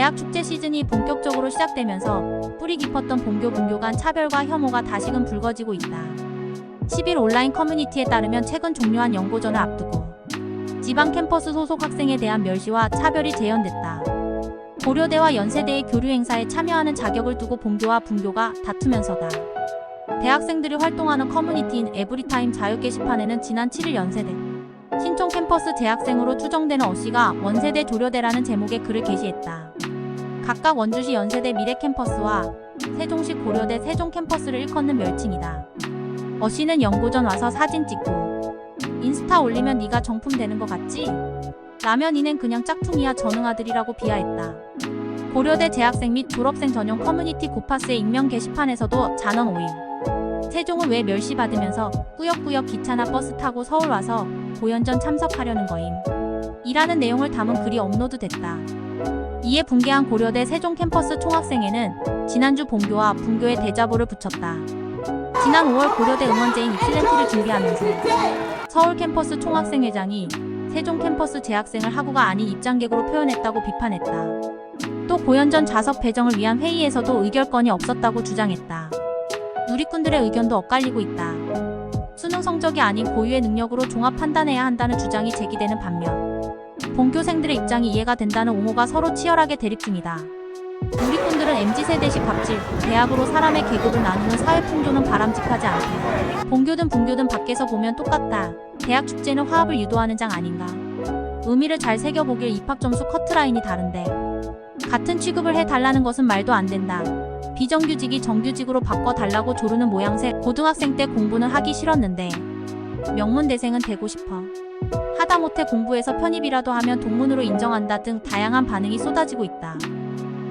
대학 축제 시즌이 본격적으로 시작되면서 뿌리 깊었던 본교 분교 간 차별과 혐오가 다시금 불거지고 있다. 10일 온라인 커뮤니티에 따르면 최근 종료한 연고전을 앞두고 지방 캠퍼스 소속 학생에 대한 멸시와 차별이 재현됐다. 고려대와 연세대의 교류 행사에 참여하는 자격을 두고 본교와 분교가 다투면서다. 대학생들이 활동하는 커뮤니티인 에브리타임 자유 게시판에는 지난 7일 연세대 신촌 캠퍼스 재학생으로 추정되는 어씨가 원세대 조려대라는 제목의 글을 게시했다. 각각 원주시 연세대 미래 캠퍼스와 세종시 고려대 세종 캠퍼스를 일컫는 멸칭이다. 어씨는 연고전 와서 사진 찍고 인스타 올리면 네가 정품 되는 거 같지? 라면 이는 그냥 짝퉁이야 전응 아들이라고 비하했다. 고려대 재학생 및 졸업생 전용 커뮤니티 고파스의 익명 게시판에서도 잔언 오임. 세종은 왜 멸시받으면서 꾸역꾸역 기차나 버스 타고 서울 와서 고연전 참석하려는 거임. 이라는 내용을 담은 글이 업로드됐다. 이에 붕괴한 고려대 세종 캠퍼스 총학생회는 지난주 본교와 분교에 대자보를 붙였다. 지난 5월 고려대 응원제인 입시렌티를 준비하면서 서울 캠퍼스 총학생회장이 세종 캠퍼스 재학생을 학우가 아닌 입장객으로 표현했다고 비판했다. 또 고연전 좌석 배정을 위한 회의에서도 의결권이 없었다고 주장했다. 누리꾼들의 의견도 엇갈리고 있다. 수능 성적이 아닌 고유의 능력으로 종합 판단해야 한다는 주장이 제기되는 반면 본교생들의 입장이 이해가 된다는 옹호가 서로 치열하게 대립 중이다. 누리꾼들은 MZ세대식 갑질, 대학으로 사람의 계급을 나누는 사회 풍조는 바람직하지 않다. 본교든 분교든 밖에서 보면 똑같다. 대학 축제는 화합을 유도하는 장 아닌가. 의미를 잘 새겨보길 입학 점수 커트라인이 다른데 같은 취급을 해달라는 것은 말도 안 된다. 비정규직이 정규직으로 바꿔달라고 조르는 모양새 고등학생 때 공부는 하기 싫었는데 명문대생은 되고 싶어. 하다못해 공부해서 편입이라도 하면 동문으로 인정한다 등 다양한 반응이 쏟아지고 있다.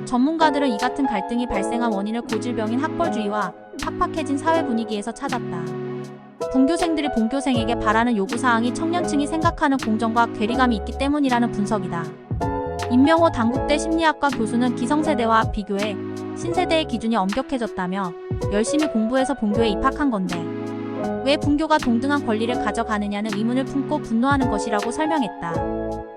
전문가들은 이 같은 갈등이 발생한 원인을 고질병인 학벌주의와 팍팍해진 사회 분위기에서 찾았다. 분교생들이 본교생에게 바라는 요구사항이 청년층이 생각하는 공정과 괴리감이 있기 때문이라는 분석이다. 임명호 당국대 심리학과 교수는 기성세대와 비교해 신세대의 기준이 엄격해졌다며 열심히 공부해서 본교에 입학한 건데 왜 분교가 동등한 권리를 가져가느냐는 의문을 품고 분노하는 것이라고 설명했다.